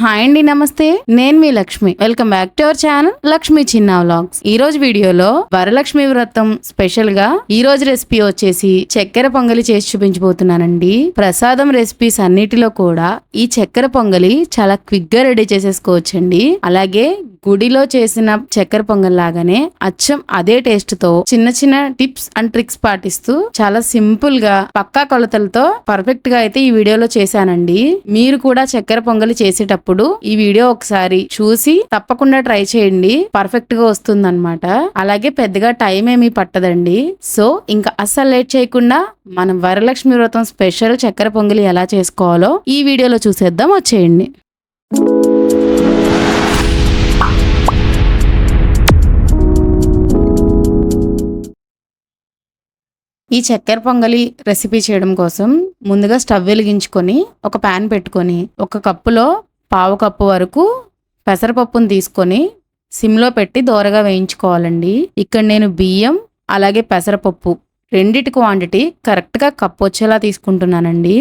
Hi అండి నమస్తే. నేను మీ Lakshmi. Welcome back to our channel Lakshmi చిన్న వ్లాగ్స్. ఈ రోజు వీడియోలో వరలక్ష్మి వ్రతం స్పెషల్గా ఈ రోజు రెసిపీ వచ్చేసి చక్కెర పొంగలి చేసి చూపించబోతున్నానండి. ప్రసాదం రెసిపీస్ అన్నిటిలో కూడా ఈ చక్కెర పొంగలి చాలా క్విక్గా రెడీ చేసేసుకోవచ్చండి. అలాగే గుడిలో చేసిన చక్కెర పొంగల్ లాగానే అచ్చం అదే టేస్ట్తో చిన్న చిన్న టిప్స్ అండ్ ట్రిక్స్ పాటిస్తూ చాలా సింపుల్గా పక్కా కొలతలతో పర్ఫెక్ట్గా అయితే ఈ వీడియోలో చేశానండి. మీరు కూడా చక్కెర పొంగలి చేసేటప్పుడు ఈ వీడియో ఒకసారి చూసి తప్పకుండా ట్రై చేయండి. పర్ఫెక్ట్గా వస్తుంది అలాగే పెద్దగా టైం ఏమీ పట్టదండి. సో ఇంకా అస్సలు లేట్ చేయకుండా మనం వరలక్ష్మి వ్రతం స్పెషల్ చక్కెర పొంగలి ఎలా చేసుకోవాలో ఈ వీడియోలో చూసేద్దాం. వచ్చేయండి. ఈ చక్కెర పొంగలి రెసిపీ చేయడం కోసం ముందుగా స్టవ్ వెలిగించుకొని ఒక ప్యాన్ పెట్టుకొని ఒక కప్పులో పావు కప్పు వరకు పెసరపప్పును తీసుకొని సిమ్లో పెట్టి దోరగా వేయించుకోవాలండి. ఇక్కడ నేను బియ్యం అలాగే పెసరపప్పు రెండిటి క్వాంటిటీ కరెక్ట్గా కప్పు వచ్చేలా తీసుకుంటున్నానండి.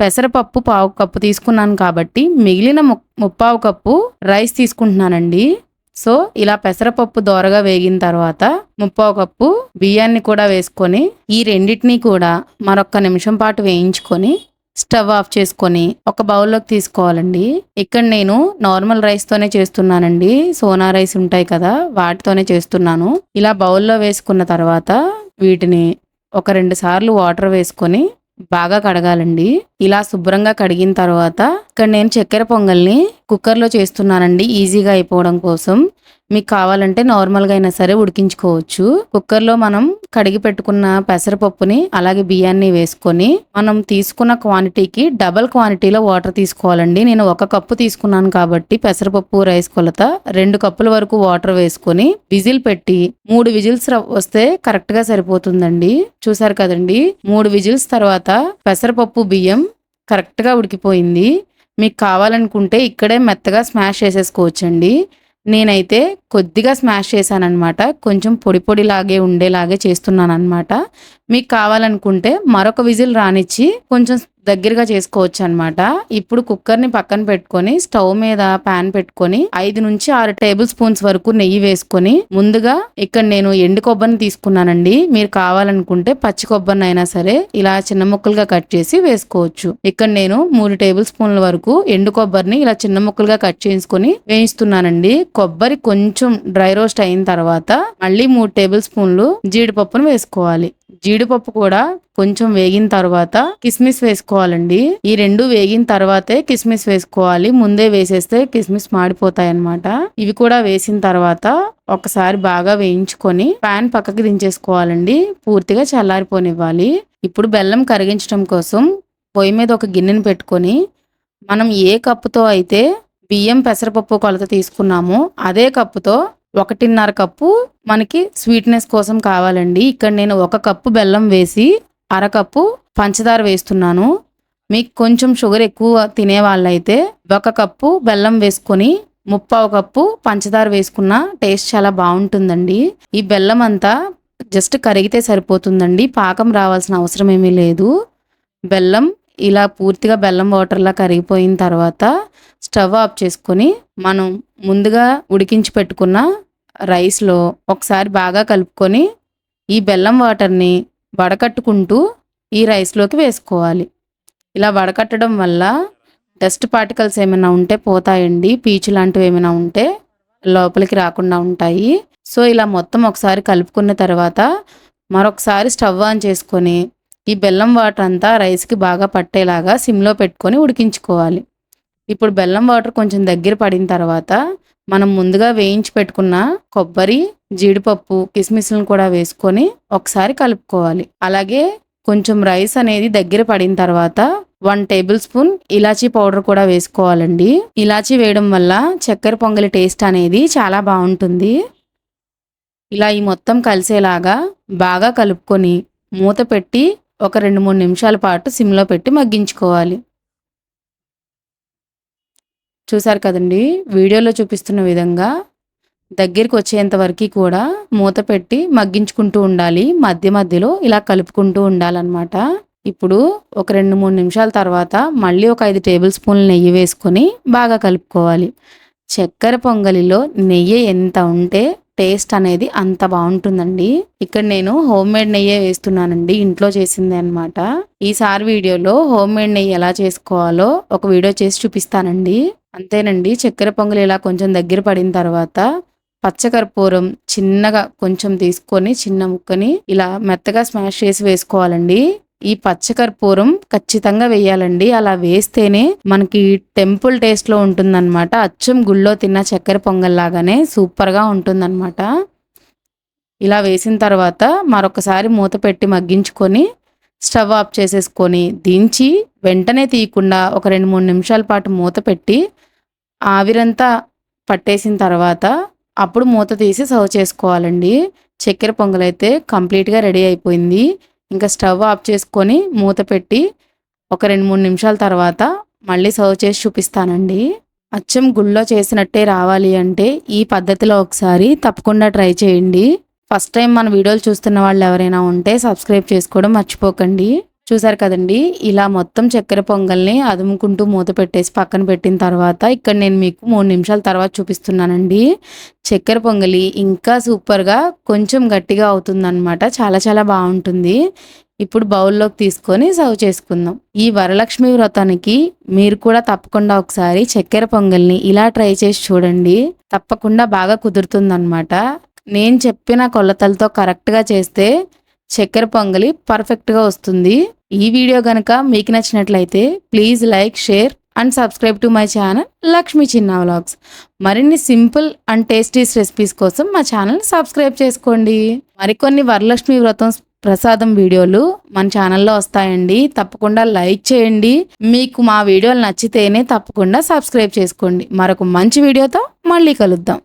పెసరపప్పు పావు కప్పు తీసుకున్నాను కాబట్టి మిగిలిన ము ముప్పావు కప్పు రైస్ తీసుకుంటున్నానండి. సో ఇలా పెసరపప్పు దోరగా వేగిన తర్వాత ముప్పావు కప్పు బియ్యాన్ని కూడా వేసుకొని ఈ రెండింటినీ కూడా మరొక్క నిమిషం పాటు వేయించుకొని స్టవ్ ఆఫ్ చేసుకొని ఒక బౌల్లోకి తీసుకోవాలండి. ఇక్కడ నేను నార్మల్ రైస్తోనే చేస్తున్నానండి. సోనా రైస్ ఉంటాయి కదా వాటితోనే చేస్తున్నాను. ఇలా బౌల్లో వేసుకున్న తర్వాత వీటిని ఒక రెండు సార్లు వాటర్ వేసుకొని బాగా కడగాలండి. ఇలా శుభ్రంగా కడిగిన తర్వాత ఇక్కడ నేను చక్కెర పొంగల్ని కుక్కర్లో చేస్తున్నానండి ఈజీగా అయిపోవడం కోసం. మీకు కావాలంటే నార్మల్గా అయినా సరే ఉడికించుకోవచ్చు. కుక్కర్లో మనం కడిగి పెట్టుకున్న పెసరపప్పుని అలాగే బియ్యాన్ని వేసుకొని మనం తీసుకున్న క్వాంటిటీకి డబల్ క్వాంటిటీలో వాటర్ తీసుకోవాలండి. నేను ఒక కప్పు తీసుకున్నాను కాబట్టి పెసరపప్పు రైస్ కొలత రెండు కప్పుల వరకు వాటర్ వేసుకొని విజిల్ పెట్టి మూడు విజిల్స్ వస్తే కరెక్ట్గా సరిపోతుందండి. చూసారు కదండి? మూడు విజిల్స్ తర్వాత పెసరపప్పు బియ్యం కరెక్ట్గా ఉడికిపోయింది. మీకు కావాలనుకుంటే ఇక్కడే మెత్తగా స్మాష్ చేసేసుకోవచ్చండి. నేనైతే కొద్దిగా స్మాష్ చేశానన్నమాట. కొంచెం పొడి పొడిలాగే ఉండేలాగే చేస్తున్నాను అనమాట మీకు కావాలనుకుంటే మరొక విజిల్ రానిచ్చి కొంచెం దగ్గరగా చేసుకోవచ్చు అనమాట ఇప్పుడు కుక్కర్ని పక్కన పెట్టుకొని స్టవ్ మీద పాన్ పెట్టుకొని ఐదు నుంచి ఆరు టేబుల్ స్పూన్స్ వరకు నెయ్యి వేసుకొని ముందుగా ఇక్కడ నేను ఎండు కొబ్బరిని తీసుకున్నానండి. మీరు కావాలనుకుంటే పచ్చి కొబ్బరిని అయినా సరే ఇలా చిన్న ముక్కలుగా కట్ చేసి వేసుకోవచ్చు. ఇక్కడ నేను మూడు టేబుల్ స్పూన్ల వరకు ఎండు కొబ్బరిని ఇలా చిన్న ముక్కలుగా కట్ చేసుకొని వేయిస్తున్నానండి. కొబ్బరి కొంచెం డ్రై రోస్ట్ అయిన తర్వాత మళ్ళీ మూడు టేబుల్ స్పూన్లు జీడిపప్పును వేసుకోవాలి. జీడిపప్పు కూడా కొంచెం వేగిన తర్వాత కిస్మిస్ వేసుకోవాలండి. ఈ రెండు వేగిన తర్వాతే కిస్మిస్ వేసుకోవాలి. ముందే వేసేస్తే కిస్మిస్ మాడిపోతాయి అన్నమాట ఇవి కూడా వేసిన తర్వాత ఒకసారి బాగా వేయించుకొని ప్యాన్ పక్కకి దించేసుకోవాలండి. పూర్తిగా చల్లారిపోనివ్వాలి. ఇప్పుడు బెల్లం కరిగించడం కోసం పొయ్యి మీద ఒక గిన్నెను పెట్టుకొని మనం ఏ కప్పుతో అయితే బియ్యం పెసరపప్పు కొలత తీసుకున్నామో అదే కప్పుతో ఒకటిన్నర కప్పు మనకి స్వీట్నెస్ కోసం కావాలండి. ఇక్కడ నేను ఒక కప్పు బెల్లం వేసి అరకప్పు పంచదార వేస్తున్నాను. మీకు కొంచెం షుగర్ ఎక్కువ తినే వాళ్ళైతే ఒక కప్పు బెల్లం వేసుకొని ముప్పావు కప్పు పంచదార వేసుకున్న టేస్ట్ చాలా బాగుంటుందండి. ఈ బెల్లం అంతా జస్ట్ కరిగితే సరిపోతుందండి. పాకం రావాల్సిన అవసరం ఏమీ లేదు. బెల్లం ఇలా పూర్తిగా బెల్లం వాటర్లా కరిగిపోయిన తర్వాత స్టవ్ ఆఫ్ చేసుకొని మనం ముందుగా ఉడికించి పెట్టుకున్న రైస్లో ఒకసారి బాగా కలుపుకొని ఈ బెల్లం వాటర్ని వడకట్టుకుంటూ ఈ రైస్లోకి వేసుకోవాలి. ఇలా వడకట్టడం వల్ల డస్ట్ పార్టికల్స్ ఏమైనా ఉంటే పోతాయండి. పీచు లాంటివి ఏమైనా ఉంటే లోపలికి రాకుండా ఉంటాయి. సో ఇలా మొత్తం ఒకసారి కలుపుకున్న తర్వాత మరొకసారి స్టవ్ ఆన్ చేసుకొని ఈ బెల్లం వాటర్ అంతా రైస్కి బాగా పట్టేలాగా సిమ్లో పెట్టుకొని ఉడికించుకోవాలి. ఇప్పుడు బెల్లం వాటర్ కొంచెం దగ్గర పడిన తర్వాత మనం ముందుగా వేయించి పెట్టుకున్న కొబ్బరి జీడిపప్పు కిస్మిస్లను కూడా వేసుకొని ఒకసారి కలుపుకోవాలి. అలాగే కొంచెం రైస్ అనేది దగ్గర పడిన తర్వాత వన్ టేబుల్ స్పూన్ ఇలాచీ పౌడర్ కూడా వేసుకోవాలండి. ఇలాచీ వేయడం వల్ల చక్కెర పొంగలి టేస్ట్ అనేది చాలా బాగుంటుంది. ఇలా ఈ మొత్తం కలిసేలాగా బాగా కలుపుకొని మూత పెట్టి ఒక రెండు మూడు నిమిషాల పాటు సిమ్లో పెట్టి మగ్గించుకోవాలి. చూసారు కదండి? వీడియోలో చూపిస్తున్న విధంగా దగ్గరికి వచ్చేంత వరకు కూడా మూత పెట్టి మగ్గించుకుంటూ ఉండాలి. మధ్య మధ్యలో ఇలా కలుపుకుంటూ ఉండాలన్నమాట. ఇప్పుడు ఒక రెండు మూడు నిమిషాల తర్వాత మళ్ళీ ఒక ఐదు టేబుల్ స్పూన్ల నెయ్యి వేసుకొని బాగా కలుపుకోవాలి. చక్కెర పొంగలిలో నెయ్యి ఎంత ఉంటే టేస్ట్ అనేది అంత బాగుంటుందండి. ఇక్కడ నేను హోమ్ మేడ్ నెయ్యే వేస్తున్నానండి. ఇంట్లో చేసింది అనమాట ఈసారి వీడియోలో హోమ్ మేడ్ నెయ్యి ఎలా చేసుకోవాలో ఒక వీడియో చేసి చూపిస్తానండి. అంతేనండి. చక్కెర పొంగలి ఇలా కొంచెం దగ్గర పడిన తర్వాత పచ్చకర్పూరం చిన్నగా కొంచెం తీసుకొని చిన్న ముక్కని ఇలా మెత్తగా స్మాష్ చేసి వేసుకోవాలండి. ఈ పచ్చకర్పూరం ఖచ్చితంగా వేయాలండి. అలా వేస్తేనే మనకి టెంపుల్ టేస్ట్లో ఉంటుందన్నమాట. అచ్చం గుళ్ళో తిన్న చక్కెర పొంగల్ లాగానే సూపర్ ఉంటుందన్నమాట. ఇలా వేసిన తర్వాత మరొకసారి మూత పెట్టి మగ్గించుకొని స్టవ్ ఆఫ్ చేసేసుకొని దించి వెంటనే తీయకుండా ఒక రెండు మూడు నిమిషాల పాటు మూత పెట్టి ఆవిరంతా పట్టేసిన తర్వాత అప్పుడు మూత తీసి సర్వ్ చేసుకోవాలండి. చక్కెర పొంగల్ అయితే కంప్లీట్గా రెడీ అయిపోయింది. ఇంకా స్టవ్ ఆఫ్ చేసుకొని మూత పెట్టి ఒక రెండు మూడు నిమిషాల తర్వాత మళ్ళీ సర్వ్ చేసి చూపిస్తానండి. అచ్చం గుళ్ళో చేసినట్టే రావాలి అంటే ఈ పద్ధతిలో ఒకసారి తప్పకుండా ట్రై చేయండి. ఫస్ట్ టైం మన వీడియోలు చూస్తున్న వాళ్ళు ఎవరైనా ఉంటే సబ్స్క్రైబ్ చేసుకోవడం మర్చిపోకండి. చూసారు కదండి? ఇలా మొత్తం చక్కెర పొంగల్ని అదుముకుంటూ మూత పెట్టేసి పక్కన పెట్టిన తర్వాత ఇక్కడ నేను మీకు మూడు నిమిషాల తర్వాత చూపిస్తున్నానండి. చక్కెర పొంగలి ఇంకా సూపర్గా కొంచెం గట్టిగా అవుతుందన్నమాట. చాలా చాలా బాగుంటుంది. ఇప్పుడు బౌల్లోకి తీసుకొని సర్వ్ చేసుకుందాం. ఈ వరలక్ష్మి వ్రతానికి మీరు కూడా తప్పకుండా ఒకసారి చక్కెర పొంగల్ని ఇలా ట్రై చేసి చూడండి. తప్పకుండా బాగా కుదురుతుందన్నమాట. నేను చెప్పిన కొలతలతో కరెక్ట్గా చేస్తే చక్కెర పొంగలి పర్ఫెక్ట్గా వస్తుంది. ఈ వీడియో కనుక మీకు నచ్చినట్లయితే please like share and subscribe to my channel Lakshmi చిన్న వ్లాగ్స్. మరిన్ని సింపుల్ అండ్ టేస్టీస్ రెసిపీస్ కోసం మా ఛానల్ సబ్స్క్రైబ్ చేసుకోండి. మరికొన్ని వరలక్ష్మి వ్రతం ప్రసాదం వీడియోలు మన ఛానల్లో వస్తాయండి. తప్పకుండా లైక్ చేయండి. మీకు మా వీడియోలు నచ్చితేనే తప్పకుండా సబ్స్క్రైబ్ చేసుకోండి. మరొక మంచి వీడియోతో మళ్ళీ కలుద్దాం.